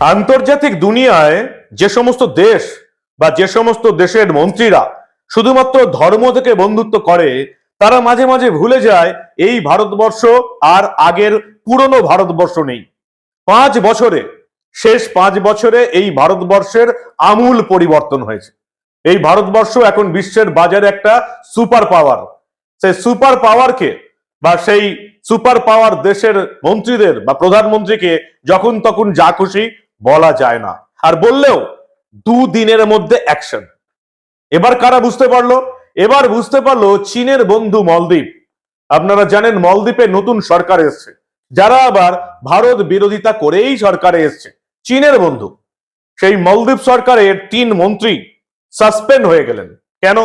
আন্তর্জাতিক দুনিয়ায় যে সমস্ত দেশ বা যে সমস্ত দেশের মন্ত্রীরা শুধুমাত্র ধর্ম থেকে বন্ধুত্ব করে, তারা মাঝে মাঝে ভুলে যায় এই ভারতবর্ষ আর আগের পুরনো ভারতবর্ষ নেই। পাঁচ বছরে, শেষ পাঁচ বছরে এই ভারতবর্ষের আমূল পরিবর্তন হয়েছে। এই ভারতবর্ষ এখন বিশ্বের বাজারে একটা সুপার পাওয়ার। সেই সুপার পাওয়ারকে বা সেই সুপার পাওয়ার দেশের মন্ত্রীদের বা প্রধানমন্ত্রীকে যখন তখন যা খুশি বলা যায় না। আর বললেও দুদিনের মধ্যে অ্যাকশন এবার কারা বুঝতে পারল? এবার বুঝতে পারল চীনের বন্ধু মলদ্বীপ। আপনারা জানেন মলদ্বীপে নতুন সরকার এসছে। যারা আবার ভারত বিরোধিতা করেই সরকারে এসছে। চীনের বন্ধু। সেই মলদ্বীপ সরকারের তিন মন্ত্রী সাসপেন্ড হয়ে গেলেন। কেন?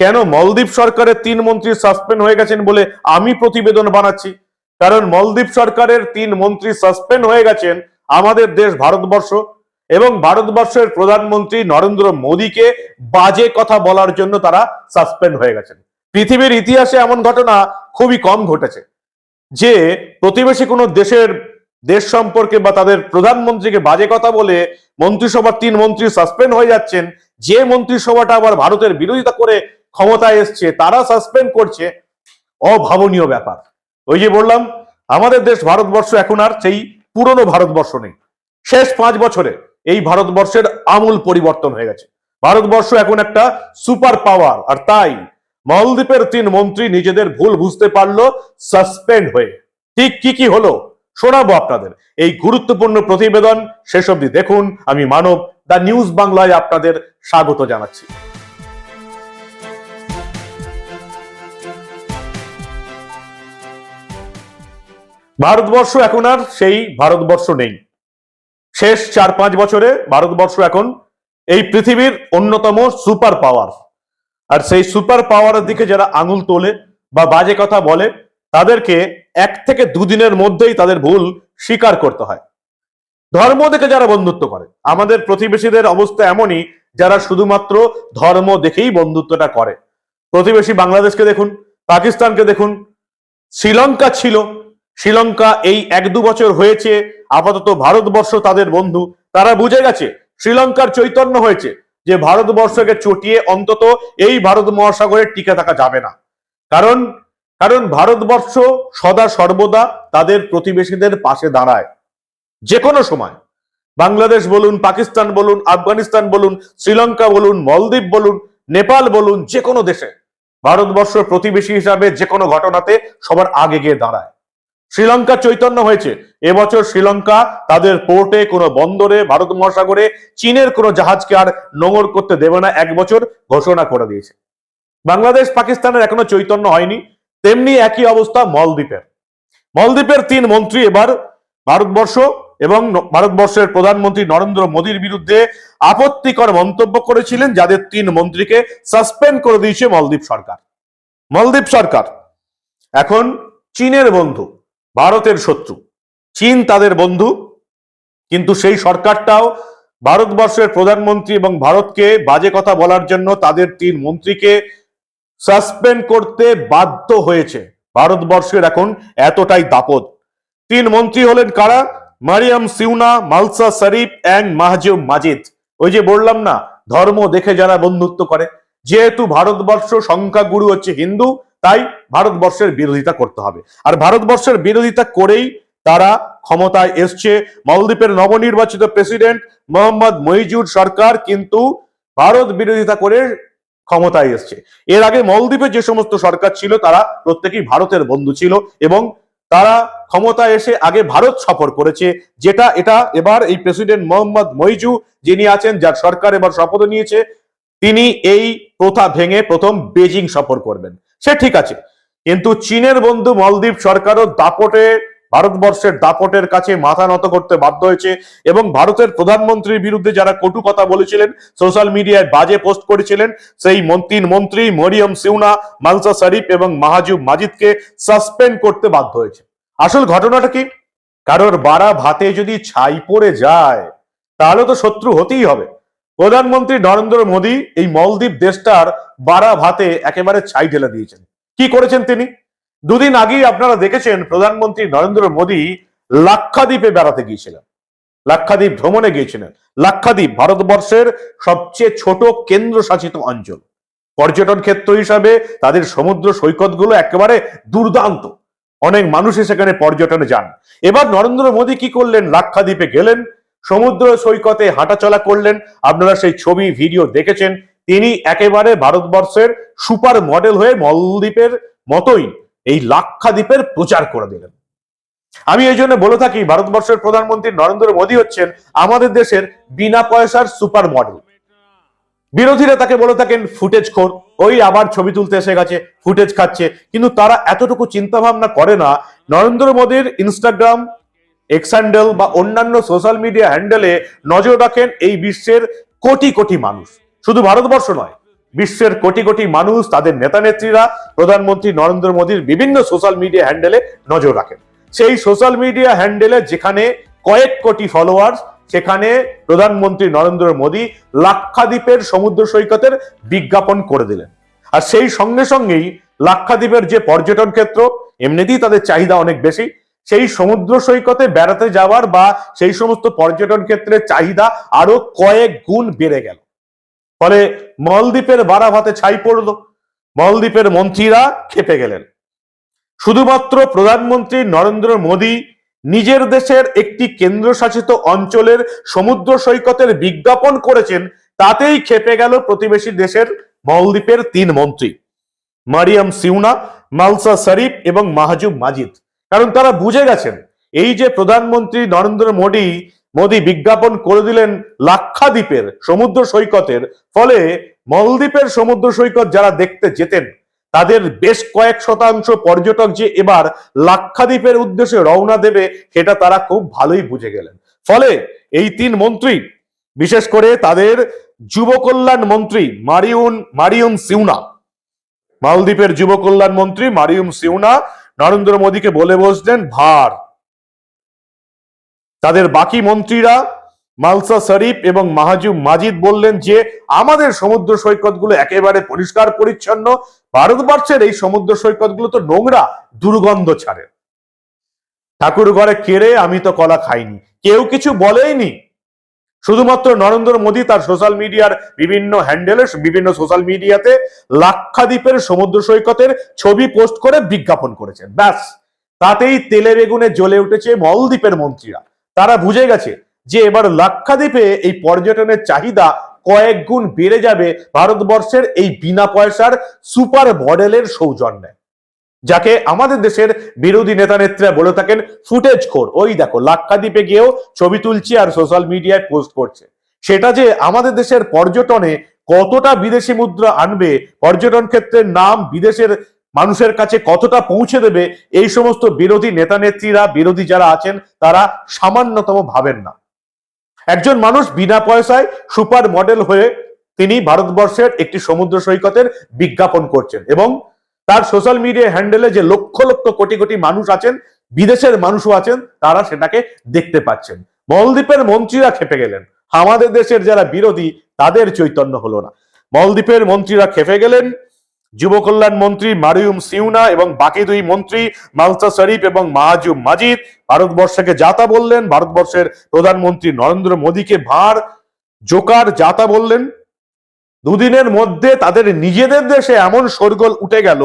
কেন মলদ্বীপ সরকারের তিন মন্ত্রী সাসপেন্ড হয়ে গেছেন বলে আমি প্রতিবেদন বানাচ্ছি? কারণ মলদ্বীপ সরকারের তিন মন্ত্রী সাসপেন্ড হয়ে গেছেন আমাদের দেশ ভারতবর্ষ এবং ভারতবর্ষের প্রধানমন্ত্রী নরেন্দ্র মোদীকে বাজে কথা বলার জন্য তারা সাসপেন্ড হয়ে গেছেন। পৃথিবীর ইতিহাসে এমন ঘটনা খুবই কম ঘটেছে যে প্রতিবেশী কোনো দেশের দেশ সম্পর্কে বা তাদের প্রধানমন্ত্রীকে বাজে কথা বলে মন্ত্রিসভার তিন মন্ত্রী সাসপেন্ড হয়ে যাচ্ছেন, যে মন্ত্রিসভাটা আবার ভারতের বিরোধিতা করে ক্ষমতায় এসছে, তারা সাসপেন্ড করছে, অভাবনীয় ব্যাপার। ওই যে বললাম, আমাদের দেশ ভারতবর্ষ এখন আর সেই পুরনো ভারতবর্ষ নেই। শেষ পাঁচ বছরে এই ভারতবর্ষের আমূল পরিবর্তন হয়ে গেছে। ভারতবর্ষ এখন একটা সুপার পাওয়ার, আর তাই মালদ্বীপের তিন মন্ত্রী নিজেদের ভুল বুঝতে পারল, সাসপেন্ড হয়ে। ঠিক কি কি হলো, শোনাবো আপনাদের। এই গুরুত্বপূর্ণ প্রতিবেদন শেষ অবধি দেখুন। আমি মানব, দ্য নিউজ বাংলায় আপনাদের স্বাগত জানাচ্ছি। ভারতবর্ষ এখন আর সেই ভারতবর্ষ নেই। শেষ চার পাঁচ বছরে ভারতবর্ষ এখন এই পৃথিবীর অন্যতম সুপার পাওয়ার। আর সেই সুপার পাওয়ারের দিকে যারা আঙুল তোলে বা বাজে কথা বলে, তাদেরকে এক থেকে দুদিনের মধ্যেই তাদের ভুল স্বীকার করতে হয়। ধর্ম দেখে যারা বন্ধুত্ব করে, আমাদের প্রতিবেশীদের অবস্থা এমনই, যারা শুধুমাত্র ধর্ম দেখেই বন্ধুত্বটা করে। প্রতিবেশী বাংলাদেশকে দেখুন, পাকিস্তানকে দেখুন, শ্রীলঙ্কা ছিল শ্রীলঙ্কা এই এক দু বছর হয়েছে, আপাতত ভারতবর্ষ তাদের বন্ধু। তারা বুঝে গেছে, শ্রীলঙ্কার চৈতন্য হয়েছে যে ভারতবর্ষকে চটিয়ে অন্তত এই ভারত মহাসাগরে টিকে থাকা যাবে না। কারণ কারণ ভারতবর্ষ সদা সর্বদা তাদের প্রতিবেশীদের পাশে দাঁড়ায়। যে কোনো সময়, বাংলাদেশ বলুন, পাকিস্তান বলুন, আফগানিস্তান বলুন, শ্রীলঙ্কা বলুন, মলদ্বীপ বলুন, নেপাল বলুন যে কোনো দেশে, ভারতবর্ষ প্রতিবেশী হিসাবে যে কোনো ঘটনাতে সবার আগে গিয়ে দাঁড়ায়। শ্রীলঙ্কা চৈতন্য হয়েছে। এবছর শ্রীলঙ্কা তাদের পোর্টে কোনো বন্দরে, ভারত মহাসাগরে, চীনের কোনো জাহাজকে আর নোঙর করতে দেবে না, এক বছর ঘোষণা করে দিয়েছে। বাংলাদেশ পাকিস্তানের এখনও চৈতন্য হয়নি, তেমনি একই অবস্থা মলদ্বীপের। মলদ্বীপের তিন মন্ত্রী এবার ভারতবর্ষ এবং ভারতবর্ষের প্রধানমন্ত্রী নরেন্দ্র মোদীর বিরুদ্ধে আপত্তিকর মন্তব্য করেছিলেন, যাদের তিন মন্ত্রীকে সাসপেন্ড করে দিয়েছে মলদ্বীপ সরকার। মলদ্বীপ সরকার, এখন চীনের বন্ধু। ভারতের শত্রু। চীন তাদের বন্ধু, কিন্তু সেই সরকারটাও ভারতবর্ষের প্রধানমন্ত্রী এবং ভারতকে বাজে কথা বলার জন্য তাদের তিন মন্ত্রীকে সাসপেন্ড করতে বাধ্য হয়েছে। ভারতবর্ষের এখন এতটাই দাপদ তিন মন্ত্রী হলেন কারা? মারিয়াম সিউনা, মালসা শরীফ অ্যান্ড মাহজুব মাজিদ। ওই যে বললাম না, ধর্ম দেখে যারা বন্ধুত্ব করে। যেহেতু ভারতবর্ষ সংখ্যাগুরু হচ্ছে হিন্দু তাই ভারতবর্ষের বিরোধিতা করতে হবে। আর ভারতবর্ষের বিরোধিতা করেই তারা ক্ষমতায় এসছে। মালদ্বীপের নবনির্বাচিত প্রেসিডেন্ট মোহাম্মদ মহিজুর সরকার কিন্তু ভারত বিরোধিতা করে ক্ষমতায় এসছে। এর আগে মলদ্বীপে যে সমস্ত সরকার ছিল, তারা প্রত্যেকেই ভারতের বন্ধু ছিল এবং তারা ক্ষমতায় এসে আগে ভারত সফর করেছে। যেটা, এটা এবার এই প্রেসিডেন্ট মোহাম্মদ মহিজু যিনি আছেন, যার সরকার এবার শপথ নিয়েছে তিনি এই প্রথা ভেঙে প্রথম বেজিং সফর করবেন। সে ঠিক আছে, কিন্তু চীনের বন্ধু মলদ্বীপ সরকারও দাপটে, ভারতবর্ষের দাপটের কাছে মাথা নত করতে বাধ্য হয়েছে এবং ভারতের প্রধানমন্ত্রীর বিরুদ্ধে যারা কটু কথা বলেছিলেন, সোশ্যাল মিডিয়ায় বাজে পোস্ট করেছিলেন, সেই মন- তিন মন্ত্রী মরিয়ম সিউনা মালসা শরীফ এবং মাহাজুব মাজিদকে সাসপেন্ড করতে বাধ্য হয়েছে। আসল ঘটনাটা কি? কারোর বাড়া ভাতে যদি ছাই পড়ে যায়, তাহলে তো শত্রু হতেই হবে। প্রধানমন্ত্রী নরেন্দ্র মোদী এই মলদ্বীপ দেশটার বাড়া ভাতে একেবারে ছাই ঢেলে দিয়েছেন। কি করেছেন তিনি? দুদিন আগেই আপনারা দেখেছেন প্রধানমন্ত্রী নরেন্দ্র মোদী লাক্ষাদ্বীপে বেড়াতে গিয়েছিলেন। লাক্ষাদ্বীপ ভ্রমণে গিয়েছিলেন। লাক্ষাদ্বীপ ভারতবর্ষের সবচেয়ে ছোট কেন্দ্রশাসিত অঞ্চল। পর্যটন ক্ষেত্র হিসাবে তাদের সমুদ্র সৈকতগুলো একেবারে দুর্দান্ত। অনেক মানুষই সেখানে পর্যটনে যান। এবার নরেন্দ্র মোদী কি করলেন? লাক্ষাদ্বীপে গেলেন। সমুদ্র সৈকতে হাঁটাচলা করলেন। আপনারা সেই ছবি, ভিডিও দেখেছেন। তিনি একেবারে ভারতবর্ষের সুপার মডেল হয়ে মলদ্বীপের মতোই এই লাক্ষাদ্বীপের প্রচার করে দিলেন। আমি এই জন্য বলে থাকি, ভারতবর্ষের প্রধানমন্ত্রী নরেন্দ্র মোদী হচ্ছেন আমাদের দেশের বিনা পয়সার সুপার মডেল। বিরোধীরা তাকে বলে থাকেন ফুটেজ খোর। ওই আবার ছবি তুলতে এসে গেছে, ফুটেজ খাচ্ছে। কিন্তু তারা এতটুকু চিন্তা ভাবনা করে না। নরেন্দ্র মোদীর ইনস্টাগ্রাম এক্স হ্যান্ডেল বা অন্যান্য সোশ্যাল মিডিয়া হ্যান্ডেলে নজর রাখেন এই বিশ্বের কোটি কোটি মানুষ। শুধু ভারতবর্ষ নয়, বিশ্বের কোটি কোটি মানুষ, তাদের নেতা নেত্রীরা প্রধানমন্ত্রী নরেন্দ্র মোদীর বিভিন্ন সোশ্যাল মিডিয়া হ্যান্ডেলে নজর রাখেন। সেই সোশ্যাল মিডিয়া হ্যান্ডেলে যেখানে কয়েক কোটি ফলোয়ার্স সেখানে প্রধানমন্ত্রী নরেন্দ্র মোদী লাক্ষাদ্বীপের সমুদ্র সৈকতের বিজ্ঞাপন করে দিলেন। আর সেই সঙ্গে সঙ্গেই লাক্ষাদ্বীপের যে পর্যটন ক্ষেত্র, এমনিতেই তাদের চাহিদা অনেক বেশি সেই সমুদ্র সৈকতে বেড়াতে যাওয়ার বা সেই সমস্ত পর্যটন ক্ষেত্রের চাহিদা আরও কয়েক গুণ বেড়ে গেল। ফলে মলদ্বীপের বাড়া ভাতে ছাই পড়ল, মলদ্বীপের মন্ত্রীরা খেপে গেলেন। শুধুমাত্র প্রধানমন্ত্রী নরেন্দ্র মোদী নিজের দেশের একটি কেন্দ্রশাসিত অঞ্চলের সমুদ্র সৈকতের বিজ্ঞাপন করেছেন, তাতেই খেপে গেল প্রতিবেশী দেশের মলদ্বীপের তিন মন্ত্রী। মারিয়াম সিউনা, মালসা শরীফ এবং মাহজুব মাজিদ। কারণ তারা বুঝে গেছেন, এই যে প্রধানমন্ত্রী নরেন্দ্র মোদী মোদী বিজ্ঞাপন করে দিলেন লাক্ষাদ্বীপের সমুদ্র সৈকতের, ফলে মলদ্বীপের সমুদ্র সৈকত যারা দেখতে যেতেন, তাদের বেশ কয়েক শতাংশ পর্যটক যে এবার লাক্ষাদ্বীপের উদ্দেশ্যে রওনা দেবে, সেটা তারা খুব ভালোই বুঝে গেলেন। ফলে এই তিন মন্ত্রী, বিশেষ করে তাদের যুব কল্যাণ মন্ত্রী মারিউন মারিয়ম সিউনা, মালদ্বীপের যুব কল্যাণ মন্ত্রী মারিয়ম সিউনা নরেন্দ্র মোদীকে বলে বসলেন, ভার। তাদের বাকি মন্ত্রীরা মালসা শরীফ এবং মাহাজুব মাজিদ বললেন যে, আমাদের সমুদ্র সৈকতগুলো একেবারে পরিষ্কার, পরিচ্ছন্ন। ভারতবর্ষের এই সমুদ্র সৈকতগুলো তো নোংরা, দুর্গন্ধ ছাড়ে। ঠাকুর ঘরে কেড়ে আমি তো কলা খাইনি। কেউ কিছু বলেইনি। শুধুমাত্র নরেন্দ্র মোদী তার সোশ্যাল মিডিয়ার বিভিন্ন হ্যান্ডেলে, বিভিন্ন সোশ্যাল মিডিয়াতে লাক্ষাদ্বীপের সমুদ্র সৈকতের ছবি পোস্ট করে বিজ্ঞাপন করেছেন। ব্যাস, তাতেই তেলে বেগুনে জ্বলে উঠেছে মলদ্বীপের মন্ত্রীরা। তারা বুঝে গেছে যে এবার লাক্ষাদ্বীপে এই পর্যটনের চাহিদা কয়েক গুণ বেড়ে যাবে ভারতবর্ষের এই বিনা পয়সার সুপার মডেলের সৌজন্যে। যাকে আমাদের দেশের বিরোধী নেতা নেত্রীরা বলে থাকেন ফুটেজ খোর। ওই দেখো, লাক্ষাদ্বীপে গিয়েও ছবি তুলছে আর সোশ্যাল মিডিয়ায় পোস্ট করছে। সেটা যে আমাদের দেশের পর্যটনে কতটা বিদেশি মুদ্রা আনবে, পর্যটন ক্ষেত্রের নাম বিদেশের মানুষের কাছে কতটা পৌঁছে দেবে, এই সমস্ত বিরোধী নেতা নেত্রীরা, বিরোধী যারা আছেন, তারা সামান্যতম ভাবেন না। একজন মানুষ বিনা পয়সায় সুপার মডেল হয়ে তিনি ভারতবর্ষের একটি সমুদ্র সৈকতের বিজ্ঞাপন করছেন এবং তার সোশ্যাল মিডিয়া হ্যান্ডেলে যে লক্ষ লক্ষ, কোটি কোটি মানুষ আছেন, বিদেশের মানুষও আছেন, তারা সেটাকে দেখতে পাচ্ছেন। মলদ্বীপের মন্ত্রীরা খেপে গেলেন। আমাদের দেশের যারা বিরোধী, তাদের চৈতন্য হলো না। মলদ্বীপের মন্ত্রীরা খেপে গেলেন। যুব কল্যাণ মন্ত্রী মারিউম সিউনা এবং বাকি দুই মন্ত্রী মালসা শরীফ এবং মাহাজুব মাজিদ ভারতবর্ষকে যাতা বললেন। ভারতবর্ষের প্রধানমন্ত্রী নরেন্দ্র মোদীকে ভার, জোকার যাতা বললেন। দুদিনের মধ্যে তাদের নিজেদের দেশে এমন শোরগোল উঠে গেল,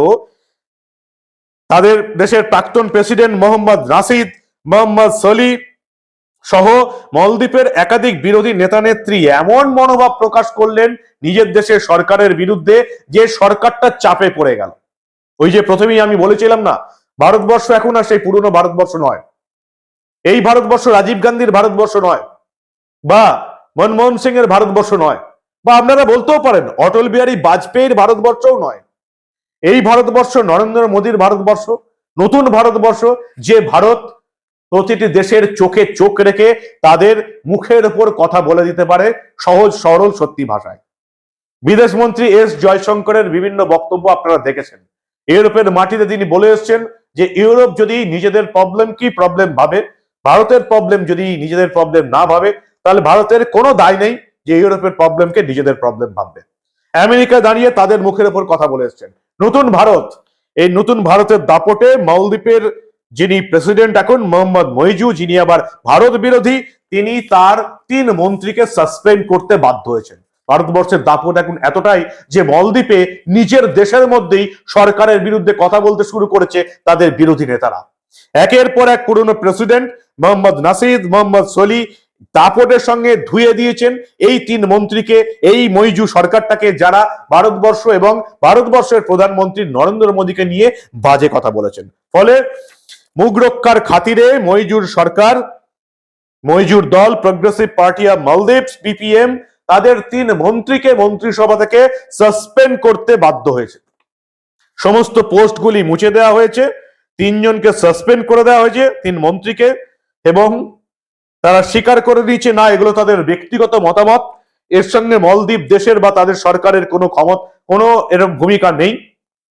তাদের দেশের প্রাক্তন প্রেসিডেন্ট মোহাম্মদ রাশিদ, মোহাম্মদ সলি সহ মলদ্বীপের একাধিক বিরোধী নেতানেত্রী এমন মনোভাব প্রকাশ করলেন নিজের দেশের সরকারের বিরুদ্ধে যে সরকারটা চাপে পড়ে গেল। ওই যে প্রথমেই আমি বলেছিলাম না, ভারতবর্ষ এখন আর সেই পুরনো ভারতবর্ষ নয়। এই ভারতবর্ষ রাজীব গান্ধীর ভারতবর্ষ নয় বা মনমোহন সিং এর ভারতবর্ষ নয়। বা আপনারা বলতেও পারেন, অটল বিহারী বাজপেয়ীর ভারতবর্ষও নয়। এই ভারতবর্ষ, নরেন্দ্র মোদীর ভারতবর্ষ, নতুন ভারতবর্ষ, যে ভারত প্রতিটি দেশের চোখে চোখ রেখে তাদের মুখের উপর কথা বলে দিতে পারে সহজ, সরল, সত্যি ভাষায়। বিদেশ মন্ত্রী এস জয়শঙ্করের বিভিন্ন বক্তব্য আপনারা দেখেছেন। ইউরোপের মাটিতে তিনি বলে এসছেন যে, ইউরোপ যদি নিজেদের প্রবলেম কি প্রবলেম ভাবে? ভারতের প্রবলেম যদি নিজেদের প্রবলেম না ভাবে, তাহলে ভারতের কোনো দায় নেই। যে ইউরোপের প্রবলেমকে নিজেদের প্রবলেম ভাববে। আমেরিকা দাঁড়িয়ে তাদের মুখের উপর কথা বলে এসছেন। নতুন ভারত, এই নতুন ভারতের দাপটে মালদ্বীপের যিনি প্রেসিডেন্ট এখন, মোহাম্মদ মইজু, যিনি আবার ভারত বিরোধী, তিনি তার তিন মন্ত্রীকে সাসপেন্ড করতে বাধ্য হয়েছেন। ভারতবর্ষের দাপট এখন এতটাই যে মলদ্বীপে নিজের দেশের মধ্যেই সরকারের বিরুদ্ধে কথা বলতে শুরু করেছে তাদের বিরোধী নেতারা। একের পর এক পুরনো প্রেসিডেন্ট মোহাম্মদ নাসিদ, মোহাম্মদ সলি দাপটের সঙ্গে ধুয়ে দিয়েছেন এই তিন মন্ত্রীকে। এই মইজু সরকারটাকে যারা ভারতবর্ষ এবং ভারতবর্ষের প্রধানমন্ত্রী নরেন্দ্র মোদীকে নিয়ে বাজে কথা বলেছেন। ফলে মুখ রক্ষার খাতিরে মইজুর সরকার, মইজুর দল progressive party of Maldives PPM তাদের তিন মন্ত্রীকে মন্ত্রিসভা থেকে সাসপেন্ড করতে বাধ্য হয়েছে। সমস্ত পোস্টগুলি মুছে দেওয়া হয়েছে, তিনজনকে সাসপেন্ড করে দেওয়া হয়েছে, তিন মন্ত্রীকে এবং তারা স্বীকার করে দিয়েছে, না, এগুলো তাদের ব্যক্তিগত মতামত। এর সঙ্গে মলদ্বীপ দেশের বা তাদের সরকারের কোনো ক্ষমত, কোনো এরকম ভূমিকা নেই।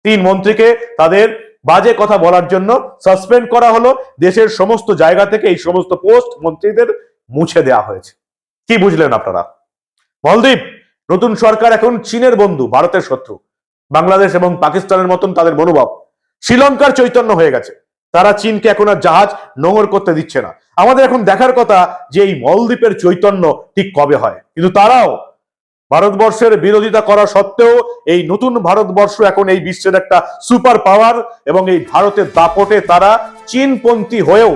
তিন মন্ত্রীকে তাদের বাজে কথা বলার জন্য সাসপেন্ড করা হলো। দেশের সমস্ত জায়গা থেকে এই সমস্ত পোস্ট মন্ত্রীদের মুছে দেওয়া হয়েছে। কি বুঝলেন আপনারা? মলদ্বীপ, নতুন সরকার এখন চীনের বন্ধু, ভারতের শত্রু। বাংলাদেশ এবং পাকিস্তানের মতন তাদের মনোভাব। শ্রীলঙ্কার চৈতন্য হয়ে গেছে। তারা চীনকে এখন আর জাহাজ নোংর করতে দিচ্ছে না। আমাদের এখন দেখার কথা যে এই মলদ্বীপের চৈতন্য ঠিক কবে হয়। কিন্তু তারাও ভারতবর্ষের বিরোধিতা করা সত্ত্বেও এই নতুন ভারতবর্ষ এখন এই বিশ্বের একটা সুপার পাওয়ার এবং এই ভারতের দাপটে তারা চীনপন্থী হয়েও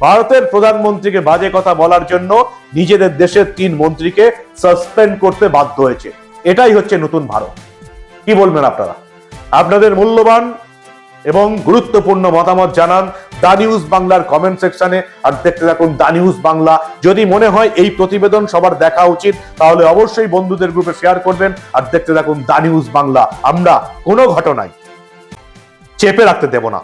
ভারতের প্রধানমন্ত্রীকে বাজে কথা বলার জন্য নিজেদের দেশের তিন মন্ত্রীকে সাসপেন্ড করতে বাধ্য হয়েছে। এটাই হচ্ছে নতুন ভারত। কি বলবেন আপনারা? আপনাদের মূল্যবান এবং গুরুত্বপূর্ণ মতামত জানান দা নিউজ বাংলার কমেন্ট সেকশনে আর দেখতে থাকুন দা নিউজ বাংলা। যদি মনে হয় এই প্রতিবেদন সবার দেখা উচিত, তাহলে অবশ্যই বন্ধুদের গ্রুপে শেয়ার করবেন। আর দেখতে থাকুন দা নিউজ বাংলা। আমরা কোনো ঘটনায় চেপে রাখতে দেব না।